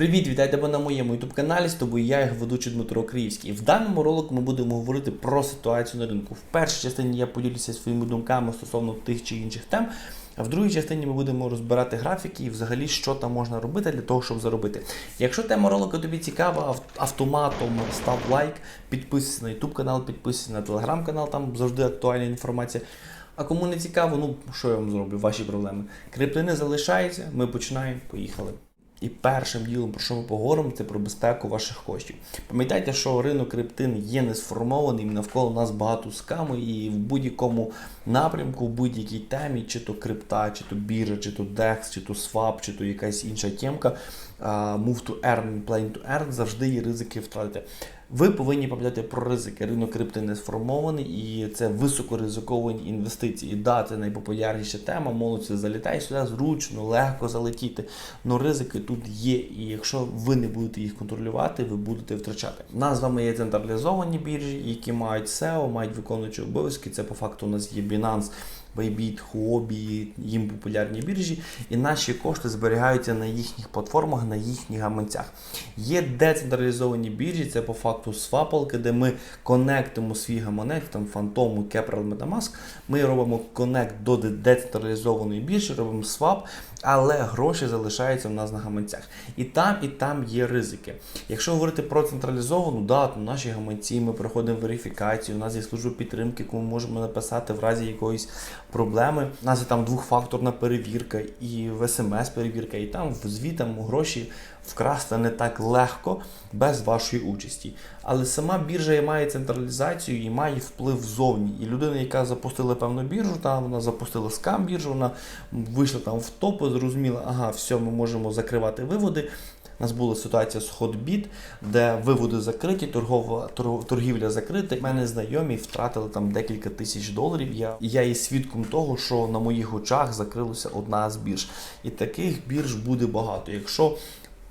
Привіт, вітаю тебе на моєму youtube каналі. З тобою я, його ведучий Дмитро Київський. В даному ролику ми будемо говорити про ситуацію на ринку. В першій частині я поділюся своїми думками стосовно тих чи інших тем. А в другій частині ми будемо розбирати графіки і взагалі, що там можна робити для того, щоб заробити. Якщо тема ролику тобі цікава, автоматом став лайк, підписуйся на YouTube канал, підписуйся на телеграм канал, там завжди актуальна інформація. А кому не цікаво, ну що я вам зроблю, ваші проблеми. Криптини залишаються, ми починаємо, поїхали. І першим ділом, про що ми поговоримо, це про безпеку ваших коштів. Пам'ятайте, що ринок криптин є не сформований, навколо нас багато скаму, і в будь-якому напрямку, в будь-якій темі, чи то крипта, чи то біржа, чи то DEX, чи то swap, чи то якась інша тємка, move to earn, plan to earn, завжди є ризики втратити. Ви повинні пам'ятати про ризики. Ринок крипти не сформований і це високоризиковані інвестиції. Да, це найпопулярніша тема. Молодь залітає сюди зручно, легко залетіти. Но ризики тут є, і якщо ви не будете їх контролювати, ви будете втрачати. У нас з вами є централізовані біржі, які мають SEO, мають виконуючі обов'язки. Це по факту у нас є Binance. Bybit, Huobi, їм популярні біржі, і наші кошти зберігаються на їхніх платформах, на їхніх гаманцях. Є децентралізовані біржі, це по факту свапалки, де ми конектимо свій гаманець, там Phantom, Keprel, Metamask. Ми робимо конект до децентралізованої біржі, робимо свап, але гроші залишаються в нас на гаманцях. І там, і там є ризики. Якщо говорити про централізовану, да, то наші гаманці, ми проходимо верифікацію, у нас є служба підтримки, яку ми можемо написати в разі якоїсь проблеми. У нас є там двохфакторна перевірка і в смс-перевірка, і там в звітам гроші вкрасти не так легко без вашої участі. Але сама біржа має централізацію і має вплив ззовні. І людина, яка запустила певну біржу, там вона запустила скам біржу, вона вийшла там в топи, зрозуміла, ага, все, ми можемо закривати виводи. У нас була ситуація з Hotbit, де виводи закриті, торгова торгівля закрита. У мене знайомі втратили там декілька тисяч доларів. Я, я є свідком того, що на моїх очах закрилася одна з бірж. І таких бірж буде багато. Якщо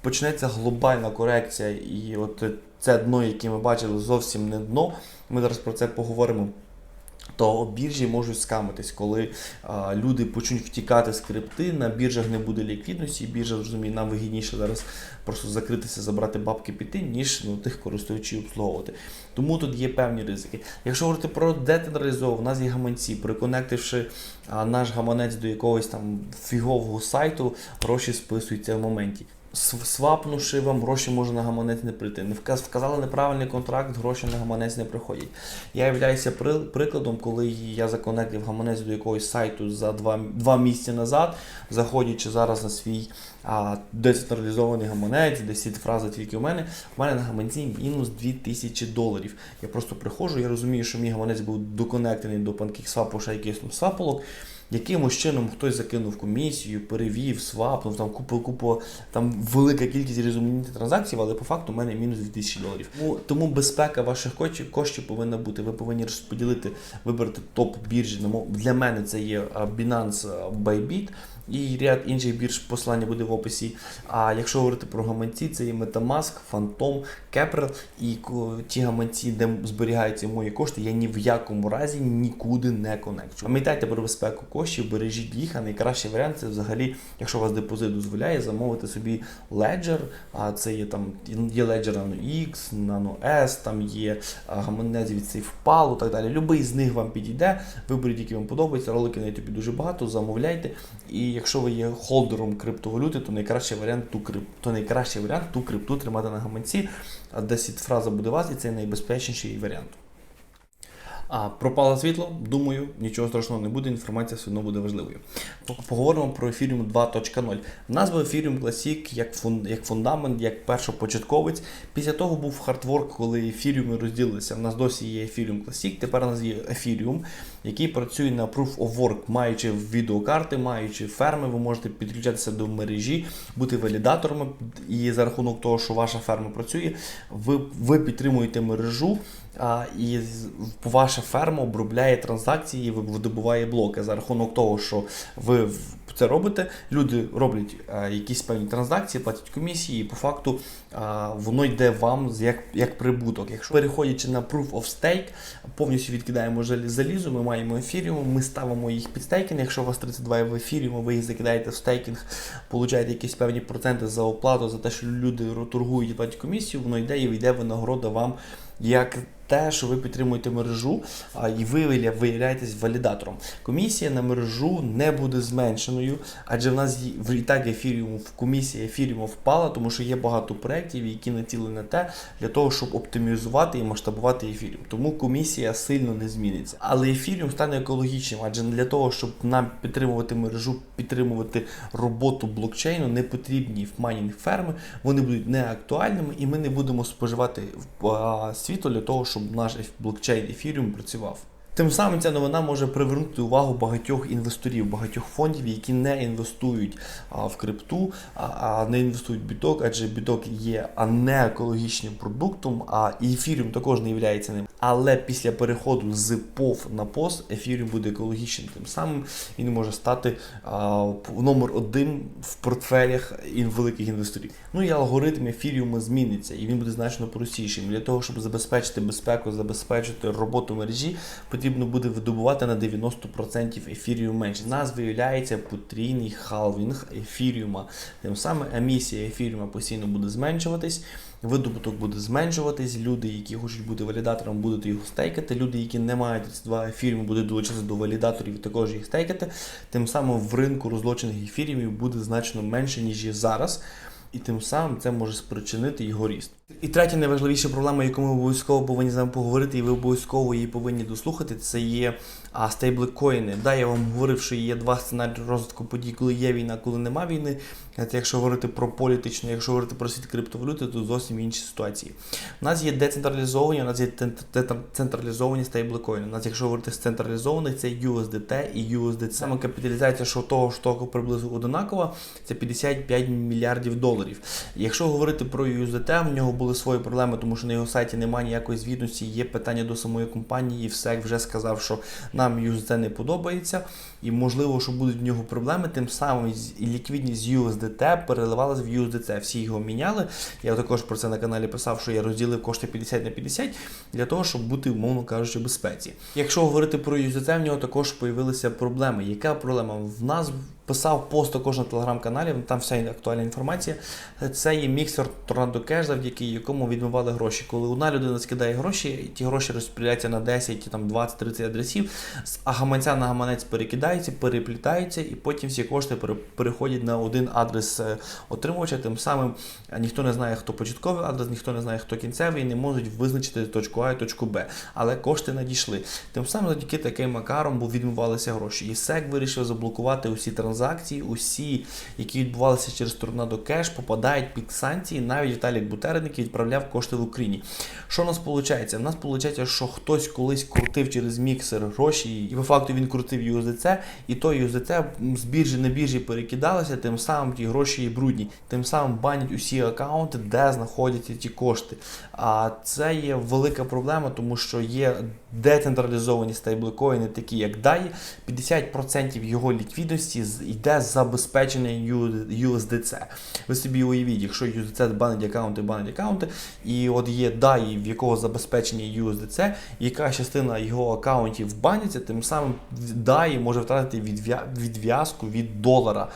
почнеться глобальна корекція, і от це дно, яке ми бачили, зовсім не дно. Ми зараз про це поговоримо. То біржі можуть скамитись, коли а, люди почнуть втікати з крипти, на біржах не буде ліквідності, і біржа зрозуміє, нам вигідніше зараз просто закритися, забрати бабки піти, ніж ну, тих користувачів обслуговувати. Тому тут є певні ризики. Якщо говорити про децентралізовану, у нас є гаманці, приконективши а, наш гаманець до якогось там фігового сайту, гроші списуються в моменті. Св- Свапнувши вам гроші може на гаманець не прийти. Не вказали неправильний контракт, гроші на гаманець не приходять. Я являюся прикладом, коли я законектив гаманець до якогось сайту за два, два місяці назад, заходячи зараз на свій а, децентралізований гаманець, де сіт фраза тільки у мене. У мене на гаманці мінус 2000 доларів. Я просто приходжу, я розумію, що мій гаманець був доконектений до PancakeSwap, ще якийсь там свапалок. Якимось чином хтось закинув комісію, перевів, свапнув, там купу, купу, там велика кількість різноманітних транзакцій, але по факту в мене мінус 2000 доларів. Тому, тому безпека ваших коштів, коштів повинна бути. Ви повинні розподілити, вибрати топ біржі. Для мене це є Binance Bybit і ряд інших бірж посилання буде в описі. А якщо говорити про гаманці, це є Metamask, Phantom, Keprel і ті гаманці, де зберігаються мої кошти, я ні в якому разі нікуди не конекчу. Пам'ятайте про безпеку коштів, бережіть їх, а найкращий варіант це взагалі, якщо у вас депозит дозволяє, замовити собі Ledger, а це є там є Ledger Nano X, Nano S, там є гаманець від SafePal і так далі. Любий з них вам підійде, виберіть, який вам подобається. Ролики на YouTube дуже багато, замовляйте. І якщо ви є холдером криптовалюти, то найкращий варіант ту крип... то найкращий варіант ту крипту тримати на гаманці, а 10 фраза буде вас, і це найбезпечніший варіант. А пропало світло, думаю, нічого страшного не буде, інформація все одно буде важливою. По- Поговоримо про Ethereum 2.0. У нас був Ethereum Classic як, фун, як фундамент, як першопочатковець. Після того був хардворк, коли Ethereum розділилися. У нас досі є Ethereum Classic, тепер у нас є Ethereum, який працює на Proof of Work, маючи відеокарти, маючи ферми, ви можете підключатися до мережі, бути валідаторами. І за рахунок того, що ваша ферма працює, ви, ви підтримуєте мережу. А, і ваша ферма обробляє транзакції, ви- видобуває блоки за рахунок того, що ви це робите. Люди роблять якісь певні транзакції, платять комісії, і по факту воно йде вам як, як прибуток. Якщо переходячи на Proof of Stake, повністю відкидаємо залізо, ми маємо ефіріум, ми ставимо їх під стейкінг. Якщо у вас 32 в ефіріуму, ви їх закидаєте в стейкінг, получаєте якісь певні проценти за оплату, за те, що люди торгують і платять комісію, воно йде і йде винагорода вам як те, що ви підтримуєте мережу, і ви виявляєтесь валідатором. Комісія на мережу не буде зменшеною, адже в нас в і так в комісія ефіріуму впала, тому що є багато проєктів, які націлені на те, для того, щоб оптимізувати і масштабувати ефіріум. Тому комісія сильно не зміниться. Але ефіріум стане екологічним, адже для того, щоб нам підтримувати мережу, підтримувати роботу блокчейну, не потрібні майнінг ферми, вони будуть неактуальними, і ми не будемо споживати світло для того, щоб наш блокчейн ефіріум працював. Тим самим ця новина може привернути увагу багатьох інвесторів, багатьох фондів, які не інвестують в крипту, а, не інвестують в біток, адже біток є не екологічним продуктом, а ефіріум також не є ним. Але після переходу з POV на POS ефіріум буде екологічним. Тим самим він може стати номер один в портфелях великих інвесторів. Ну і алгоритм ефіріуму зміниться, і він буде значно простішим. Для того, щоб забезпечити безпеку, забезпечити роботу мережі, потрібно буде видобувати на 90% ефіріум менше. Нас виявляється потрійний халвінг ефіріума. Тим самим емісія ефіріума постійно буде зменшуватись. Видобуток буде зменшуватись. Люди, які хочуть бути валідатором, будуть його стейкати. Люди, які не мають 32 ефіріуму, будуть долучатися до валідаторів і також їх стейкати. Тим самим в ринку розлочених ефіріумів буде значно менше, ніж є зараз. І тим самим це може спричинити його ріст. І третя найважливіша проблема, яку ми обов'язково повинні з вами поговорити, і ви обов'язково її повинні дослухати, це є а, стейблкоїни. Да, я вам говорив, що є два сценарії розвитку подій, коли є війна, коли нема війни. Це якщо говорити про політичну, якщо говорити про світ криптовалюти, то зовсім інші ситуації. У нас є децентралізовані, у нас є централізовані стейблкоїни. У нас, якщо говорити з централізованих, це USDT і USDC. Саме капіталізація що того що того приблизно одинакова, це 55 мільярдів доларів. Якщо говорити про USDT, в нього були свої проблеми, тому що на його сайті немає ніякої звітності, є питання до самої компанії, і ВСЕК вже сказав, що нам USDT не подобається, і можливо, що будуть в нього проблеми. Тим самим ліквідність USDT переливалась в USDC. Всі його міняли. Я також про це на каналі писав, що я розділив кошти 50 на 50 для того, щоб бути, умовно кажучи, безпеці. Якщо говорити про USDC, в нього також появилися проблеми. Яка проблема? В нас писав пост також на телеграм-каналі, там вся актуальна інформація. Це є міксер Tornado Cash, завдяки якому відмивали гроші. Коли одна людина скидає гроші, ті гроші розподіляються на 10, там 20, 30 адресів, з а гаманця на гаманець перекидаються, переплітаються, і потім всі кошти переходять на один адрес е, отримувача. Тим самим е, ніхто не знає, хто початковий адрес, ніхто не знає, хто кінцевий, і не можуть визначити точку А і точку Б. Але кошти надійшли. Тим самим завдяки таким макаром бо відмивалися гроші. І SEC вирішив заблокувати усі транзакції, усі, які відбувалися через Tornado Cash, попадають під санкції. Навіть Віталій Бутерин, який відправляв кошти в Україні. Що у нас виходить? У нас виходить, що хтось колись крутив через міксер гроші, і по факту він крутив USDC, і той USDC з біржі на біржі перекидалося, тим самим ті гроші є брудні, тим самим банять усі аккаунти, де знаходяться ті кошти. А це є велика проблема, тому що є децентралізовані стейблкоїни, такі як DAI, 50% його ліквідності йде з забезпечення USDC. Ви собі уявіть, якщо USDC банить аккаунти, банить аккаунти, і от є DAI, в якого забезпечення USDC, яка частина його аккаунтів баниться, тим самим DAI може втратити відв'язку від долара.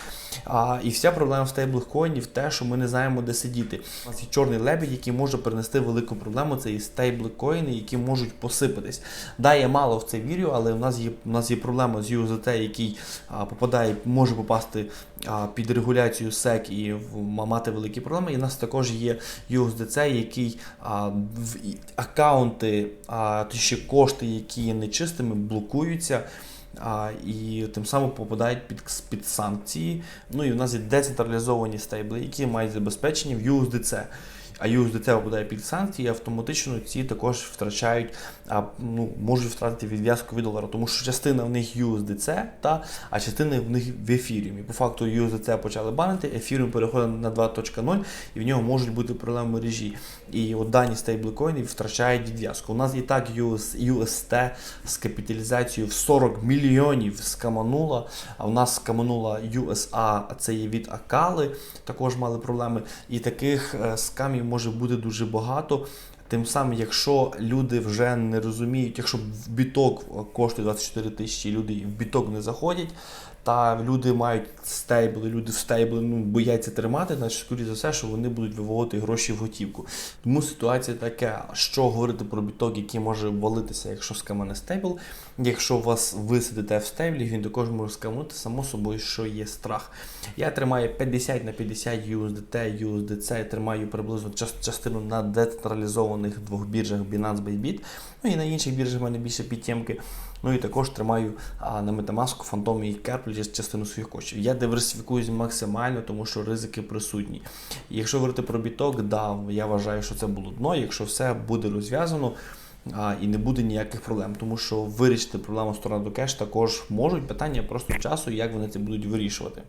А, і вся проблема в стейблкоїнів те, що ми не знаємо, де сидіти. У нас є чорний лебідь, який може принести велику проблему. Це і стейблкоїни, які можуть посипатись. Да, я мало в це вірю, але у нас є у нас є проблема з USDT, який а, попадає, може попасти а, під регуляцію SEC і в- мати великі проблеми. І в нас також є USDC, який а, в аккаунти, а, точніше кошти, які є нечистими, блокуються. А, і тим самим попадають під, під санкції. Ну і в нас є децентралізовані стейбли, які мають забезпечення в USDC. А USDC попадає під санкції, автоматично ці також втрачають, а, ну, можуть втратити відв'язку від долара, тому що частина в них USDC, та, а частина в них в ефіріумі. По факту USDC почали банити, ефіріум переходить на 2.0 і в нього можуть бути проблеми мережі. І от дані стейблкоїни втрачають відв'язку. У нас і так US, UST з капіталізацією в 40 мільйонів скаманула, а в нас скаманула USA, це є від Акали, також мали проблеми. І таких е, скамів може бути дуже багато. Тим самим, якщо люди вже не розуміють, якщо в біток коштує 24 тисячі, люди в біток не заходять, та люди мають стейбли, люди в стейбли ну, бояться тримати, значить, скоріше за все, що вони будуть виводити гроші в готівку. Тому ситуація така, що говорити про біток, який може валитися, якщо скамане стейбл. Якщо вас ви сидите в стейблі, він також може скамнути, само собою, що є страх. Я тримаю 50 на 50 USDT, USDC, я тримаю приблизно частину на децентралізованих двох біржах Binance Bybit, ну і на інших біржах в мене більше підтємки. Ну і також тримаю а, на Metamask, Phantom і Carplay частину своїх коштів. Я диверсифікуюсь максимально, тому що ризики присутні. Якщо говорити про біток, да, я вважаю, що це було дно. Якщо все буде розв'язано, а, і не буде ніяких проблем, тому що вирішити проблему сторона до кеш також можуть. Питання просто часу, як вони це будуть вирішувати.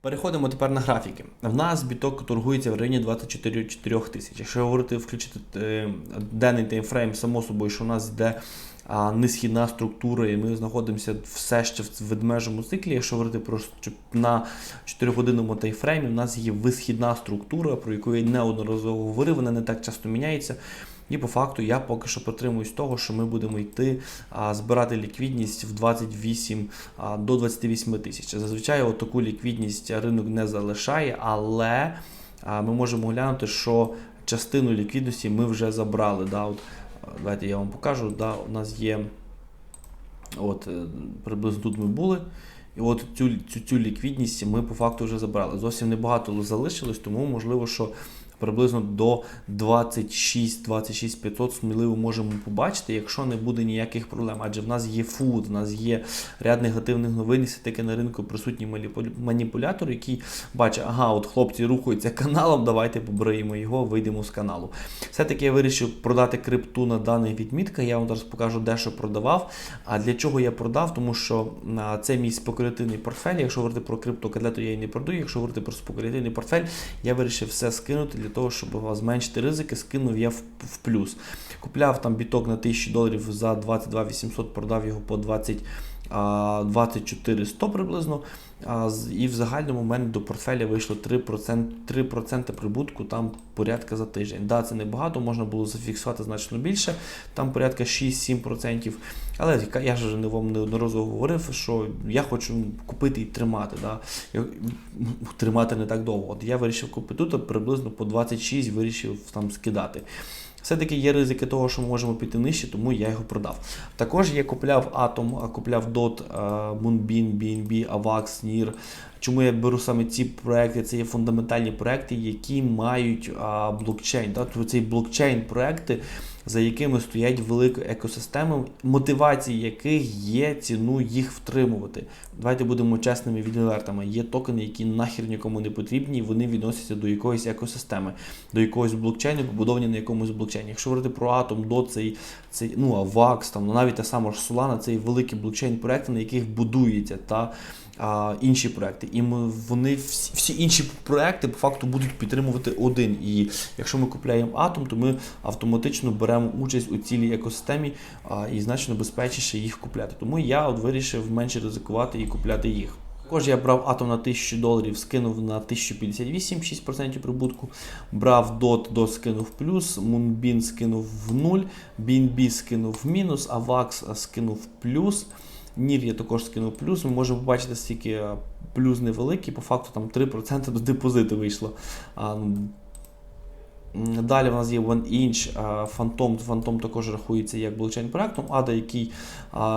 Переходимо тепер на графіки. В нас біток торгується в районі 24 тисяч. Якщо говорити, включити е, денний таймфрейм, само собою, що у нас йде а, несхідна структура, і ми знаходимося все ще в ведмежому циклі. Якщо говорити про на 4-годинному таймфреймі, у нас є висхідна структура, про яку я неодноразово говорив, вона не так часто міняється. І по факту я поки що притримуюсь того, що ми будемо йти а, збирати ліквідність в 28 а, до 28 тисяч. Зазвичай от таку ліквідність ринок не залишає, але а, ми можемо глянути, що частину ліквідності ми вже забрали. Да? От, давайте я вам покажу. Да? У нас є от, е, приблизно тут ми були. І от цю, цю, цю ліквідність ми по факту вже забрали. Зовсім небагато залишилось, тому можливо, що приблизно до 26-26 500 сміливо можемо побачити, якщо не буде ніяких проблем. Адже в нас є фуд, в нас є ряд негативних новин, і все-таки на ринку присутній маніпулятор, який бачить, ага, от хлопці рухаються каналом, давайте побриємо його, вийдемо з каналу. Все-таки я вирішив продати крипту на даних відмітках. Я вам зараз покажу, де що продавав. А для чого я продав? Тому що це мій спекулятивний портфель. Якщо говорити про криптокадле, то я її не продаю. Якщо говорити про спекулятивний портфель, я вирішив все скинути для того, щоб зменшити ризики. Скинув я в, плюс. Купляв там біток на 1000 доларів за 22 800, продав його по 20. а, 24 100 приблизно. І в загальному в мене до портфеля вийшло 3%, 3% прибутку, там порядка за тиждень. Да, це небагато, можна було зафіксувати значно більше, там порядка 6-7%. Але я ж вам неодноразово говорив, що я хочу купити і тримати. Да? Тримати не так довго. От я вирішив купити тут, приблизно по 26 вирішив там скидати. Все-таки є ризики того, що ми можемо піти нижче, тому я його продав. Також я купляв Atom, купляв DOT, Moonbeam, BNB, AVAX, NIR. Чому я беру саме ці проекти? Це є фундаментальні проекти, які мають блокчейн. Тобто це блокчейн проекти, за якими стоять великі екосистеми, мотивації яких є ціну їх втримувати. Давайте будемо чесними відвертими. Є токени, які нахер нікому не потрібні, вони відносяться до якоїсь екосистеми, до якогось блокчейну, побудовані на якомусь блокчейні. Якщо говорити про Atom, DOT, цей, цей ну, AVAX, там, навіть та сама ж Solana, це є великі блокчейн-проекти, на яких будується та а, інші проекти. І ми, вони всі, всі інші проекти по факту будуть підтримувати один. І якщо ми купляємо атом, то ми автоматично беремо участь у цілій екосистемі а, і значно безпечніше їх купляти. Тому я от вирішив менше ризикувати і купляти їх. Також я брав атом на 1000 доларів, скинув на 1058, 6% прибутку. Брав DOT, DOT скинув плюс, Moonbeam скинув в нуль, BNB скинув в мінус, AVAX скинув плюс. Нір я також скинув плюс. Ми можемо побачити, скільки е, плюс невеликий, по факту там 3% до депозиту вийшло. Далі в нас є OneInch, Phantom. Phantom також рахується як блокчейн проектом, ADA, який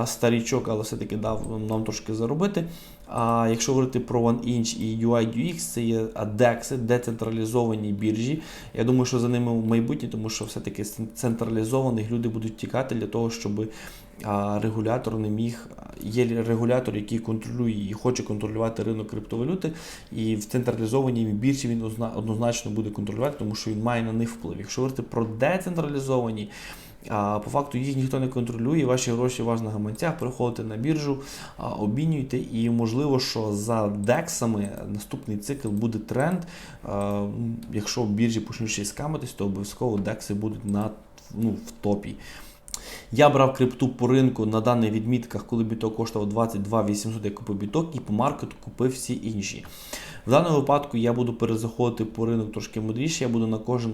старічок, але все-таки дав нам трошки заробити. А якщо говорити про OneInch і UI UX, це є DEX, децентралізовані біржі. Я думаю, що за ними в майбутнє, тому що все-таки централізованих люди будуть тікати для того, щоб а, регулятор не міг. Є регулятор, який контролює і хоче контролювати ринок криптовалюти, і в централізованій біржі він однозначно буде контролювати, тому що він має на них вплив. Якщо говорити про децентралізовані, по факту їх ніхто не контролює, ваші гроші у вас на гаманцях, приходите на біржу, а, обмінюєте, і можливо, що за дексами наступний цикл буде тренд. Якщо біржі почнуть ще скамитись, то обов'язково декси будуть на, ну, в топі. Я брав крипту по ринку на даних відмітках, коли біток коштував 22 800, я купив біток і по маркету купив всі інші. В даному випадку я буду перезаходити по ринок трошки мудріше. Я буду на кожен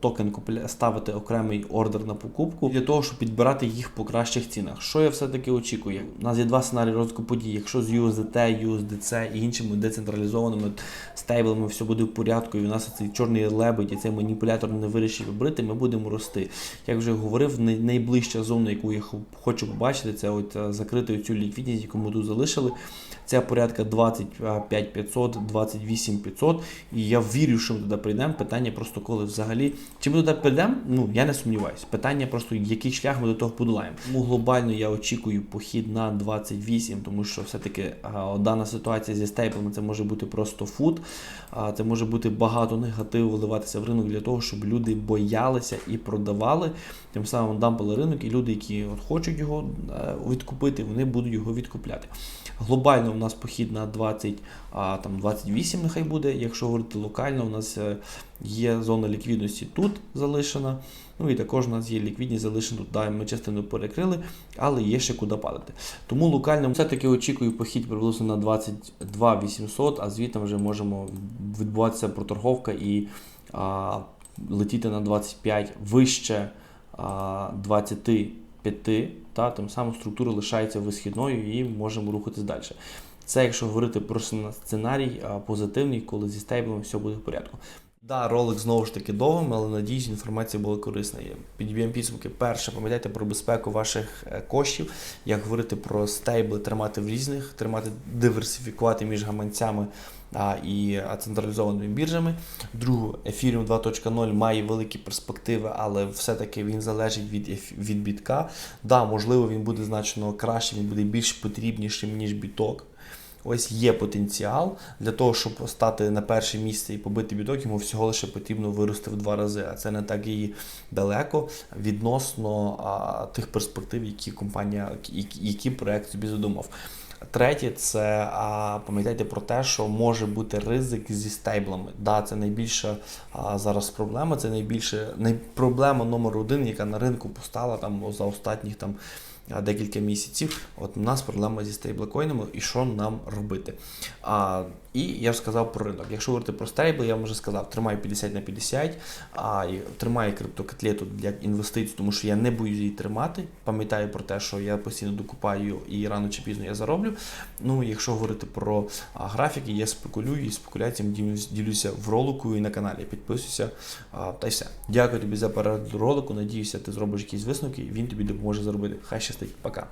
токен ставити окремий ордер на покупку для того, щоб підбирати їх по кращих цінах. Що я все-таки очікую? У нас є два сценарії розвитку подій. Якщо з USDT, USDC і іншими децентралізованими стейблами все буде в порядку, і у нас цей чорний лебедь і цей маніпулятор не вирішить вибрити, ми будемо рости. Як вже говорив, най- найближча зона, яку я хочу побачити, це от е, закрити цю ліквідність, яку ми тут залишили. Це порядка 25 500, 28 500. І я вірю, що ми туди прийдемо. Питання просто коли взагалі. Чи ми туди прийдемо? Ну я не сумніваюся. Питання просто, який шлях ми до того подолаємо. Тому глобально я очікую похід на 28, тому що все-таки дана ситуація зі стейплами це може бути просто фут. А, це може бути багато негативу вливатися в ринок для того, щоб люди боялися і продавали. Тим самим дампали ринок, і люди, які от хочуть його е, відкупити, вони будуть його відкупляти. Глобально нас похід на 20, а, там 28 нехай буде. Якщо говорити локально, у нас е, є зона ліквідності тут залишена. Ну і також у нас є ліквідність залишена тут. Да, ми частину перекрили, але є ще куди падати. Тому локально все-таки очікую похід приблизно на 22 800, а звідти вже можемо відбуватися проторговка і а, летіти на 25 вище а, 25, та, тим самим структура лишається висхідною і можемо рухатись далі. Це якщо говорити про сценарій позитивний, коли зі стейблом все буде в порядку. Да, ролик знову ж таки довгим, але надіюсь, інформація була корисна. Підб'ємо підсумки. Перше, пам'ятайте про безпеку ваших е, коштів, як говорити про стейбли, тримати в різних, тримати, диверсифікувати між гаманцями а, і централізованими біржами. Друге, Ethereum 2.0 має великі перспективи, але все-таки він залежить від, від бітка. Да, можливо, він буде значно краще, він буде більш потрібнішим, ніж біток. Ось є потенціал для того, щоб стати на перше місце і побити біток, йому всього лише потрібно вирости в два рази. А це не так і далеко відносно а, тих перспектив, які компанія, які, проект собі задумав. Третє, це а, пам'ятайте про те, що може бути ризик зі стейблами. Да, це найбільша а, зараз проблема. Це найбільше най, проблема номер один, яка на ринку постала там за останніх там декілька місяців. От у нас проблема зі стейблкоїнами і що нам робити. А, і я ж сказав про ринок. Якщо говорити про стейбл, я вам вже сказав, тримаю 50 на 50, а, і тримаю криптокотлету для інвестицій, тому що я не боюсь її тримати. Пам'ятаю про те, що я постійно докупаю і рано чи пізно я зароблю. Ну, якщо говорити про а, графіки, я спекулюю і спекуляціями ділюся в ролику і на каналі. Підписуйся а, та й все. Дякую тобі за перегляд ролику. Надіюся, ти зробиш якісь висновки, він тобі допоможе заробити. Хай щастить. Пока.